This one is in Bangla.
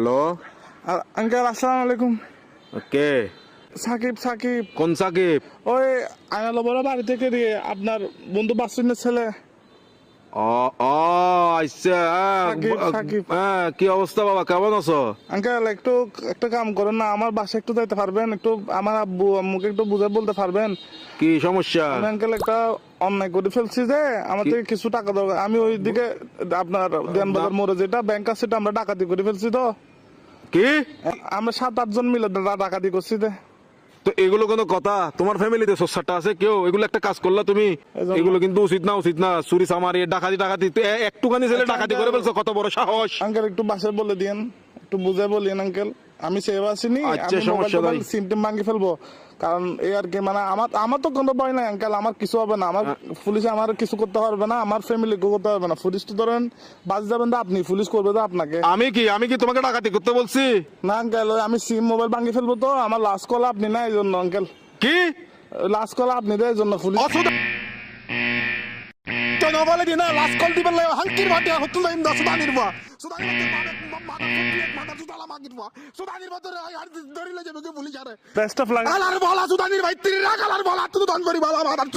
হ্যালো আঙ্কেল আসসালামু আলাইকুম। কে সাকিব সাকিব। কোন সাকিব? ওই বড় বাড়ি থেকে দিয়ে আপনার বন্ধু বাসুনের ছেলে। আচ্ছা হ্যাঁ, সাকিব, হ্যাঁ কি অবস্থা বাবা কেমন আছো? আঙ্কেল একটু একটা কাম করেন না আমার বাসা একটু যাইতে পারবেন একটু আমার আব্বু আম্মুকে একটু বুঝে বলতে পারবেন। কি সমস্যা? আঙ্কেল একটা অন্যায় করে ফেলছি যে আমার থেকে কিছু টাকা দরকার আমি ওই দিকে আপনার দেনবাজার মোড়ে যেটা ব্যাংক আছে সেটা আমরা ডাকাতি করে ফেলছি তো। কি? আমরা সাত আটজন মিলে দাদা ডাকাতি করছি তো এগুলো কোনো কথা? তোমার ফ্যামিলিতে সস্যাটা আছে কেউ? এগুলো একটা কাজ করলা তুমি? এগুলো কিন্তু উচিত না উচিত না। চুরি সামারি ডাকাতি ডাকাতি। একটুখানি ছেলে ডাকাতি করে ফেলছো কত বড় সাহস? আঙ্কেল একটু বাসায় বলে দিয়েন। একটু বুঝে বলিয়েন আঙ্কেল। আমি সেভ আসিনি আচ্ছা, আমি সমস্যা মোবাইল নাই। সিম টিম ভাঙি ফেলব। কারণ এই আর কি মানে আমার আমার তো কোনো ভয় নাই আঙ্কেল আমার কিছু হবে না। আমার পুলিশ আমার কিছু করতে পারবে না আমার ফ্যামিলি করতে পারবে না। পুলিশ তো ধরেন বাজ যাবেন তো আপনি পুলিশ করবে তো আপনাকে। আমি কি আমি কি তোমাকে ডাকাতি করতে বলছি? না আঙ্কেল আমি সিম মোবাইল ভাঙি ফেলব তো আমার লাস্ট কল আপনি না এই জন্য আঙ্কেল কি? লাস্ট কল আপনি এই জন্য পুলিশ নবলে দিনা লাস্ট কল দিবেন লাই হাঙ্কির ভাটে হতু নাই দা সুদানির বা সুদানির ভাটে মাদা মাদা সুদালা মাগির বা সুদানির ভাটে আর ধরিলে যাবে কে পুলিশ আরে বেস্ট অফ লাক আলার বলা সুদানির ভাই তিরি রাখ আলার বলা। তুই দন করি বলা মাদার